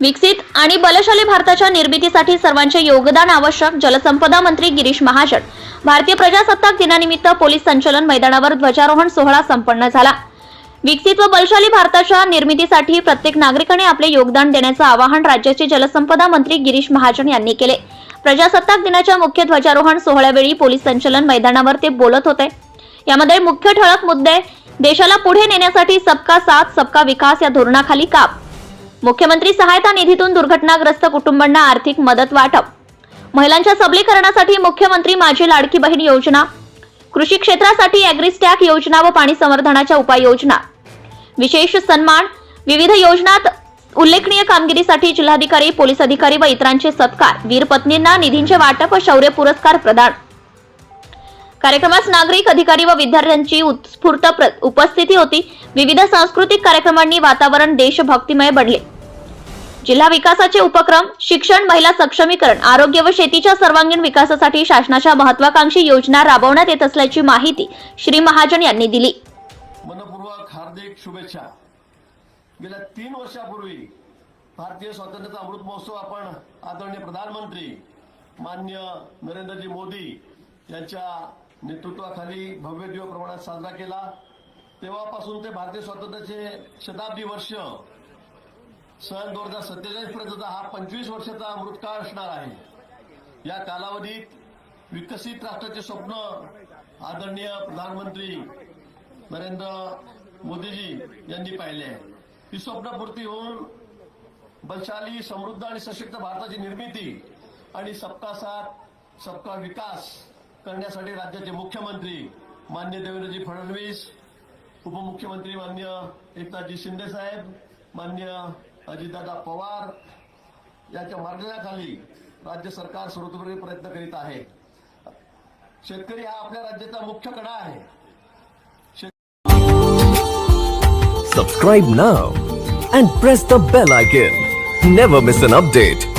विकसित आणि बलशाली भारताच्या निर्मितीसाठी सर्वांचे योगदान आवश्यक. जलसंपदा मंत्री गिरीश महाजन. भारतीय प्रजासत्ताक दिनानिमित्त पोलीस संचलन मैदानावर ध्वजारोहण सोहळा संपन्न झाला. विकसित व बलशाली भारताच्या निर्मितीसाठी प्रत्येक नागरिकाने आपले योगदान देण्याचं आवाहन राज्याचे जलसंपदा मंत्री गिरीश महाजन यांनी केले. प्रजासत्ताक दिनाच्या मुख्य ध्वजारोहण सोहळ्यावेळी पोलीस संचलन मैदानावर ते बोलत होते. यामध्ये मुख्य ठळक मुद्दे देशाला पुढे नेण्यासाठी सबका साथ सबका विकास या धोरणाखाली काम मुख्यमंत्री सहायता निधीतून दुर्घटनाग्रस्त कुटुंबांना आर्थिक मदत वाटप. महिलांच्या सबलीकरणासाठी मुख्यमंत्री माझी लाडकी बहीण योजना. कृषी क्षेत्रासाठी अॅग्रिस्टॅक योजना व पाणी संवर्धनाच्या उपाययोजना. विशेष सन्मान विविध योजनात उल्लेखनीय कामगिरीसाठी जिल्हाधिकारी पोलीस अधिकारी व इतरांचे सत्कार. वीर पत्नींना निधींचे वाटप व शौर्य पुरस्कार प्रदान. कार्यक्रमास नागरिक अधिकारी व विद्यार्थ्यांची उत्स्फूर्त प्र- उपस्थिती होती. विविध सांस्कृतिक कार्यक्रमांनी वातावरण देशभक्तिमय बनले. जिल्हा विकासाचे उपक्रम शिक्षण महिला सक्षमीकरण आरोग्य व शेतीच्या सर्वांगीण विकासासाठी शासनाच्या महत्वाकांक्षी योजना राबवण्यात येत असल्याची माहिती श्री महाजन यांनी दिली. मनपूर्वक हार्दिक शुभेच्छा. गेल्या तीन वर्षापूर्वी भारतीय स्वातंत्र्याचा अमृत महोत्सव आपण आदरणीय प्रधानमंत्री मान्य नरेंद्रजी मोदी यांच्या नेतृत्वाखाली भव्य दिव्य प्रमाणात साजरा केला. तेव्हापासून ते भारतीय स्वातंत्र्याचे शताब्दी वर्ष सन दोन हजार सत्तेचाळीस पर्यंतचा हा पंचवीस वर्षाचा मृतकाळ असणार आहे. या कालावधीत विकसित राष्ट्राचे स्वप्न आदरणीय प्रधानमंत्री नरेंद्र मोदीजी यांनी पाहिले आहे. ही स्वप्नपूर्ती होऊन बलशाली समृद्ध आणि सशक्त भारताची निर्मिती आणि सबका साथ सबका विकास करण्यासाठी राज्याचे मुख्यमंत्री मान्य देवेंद्रजी फडणवीस उपमुख्यमंत्री मान्य एकनाथजी शिंदे साहेब मान्य अजितदादा पवार यांच्या मार्गदर्शनाखाली राज्य सरकार सर्वतोपरी प्रयत्न करीत आहे. शेतकरी हा आपल्या राज्याचा मुख्य कडा आहे. Subscribe now and press the bell icon never miss an update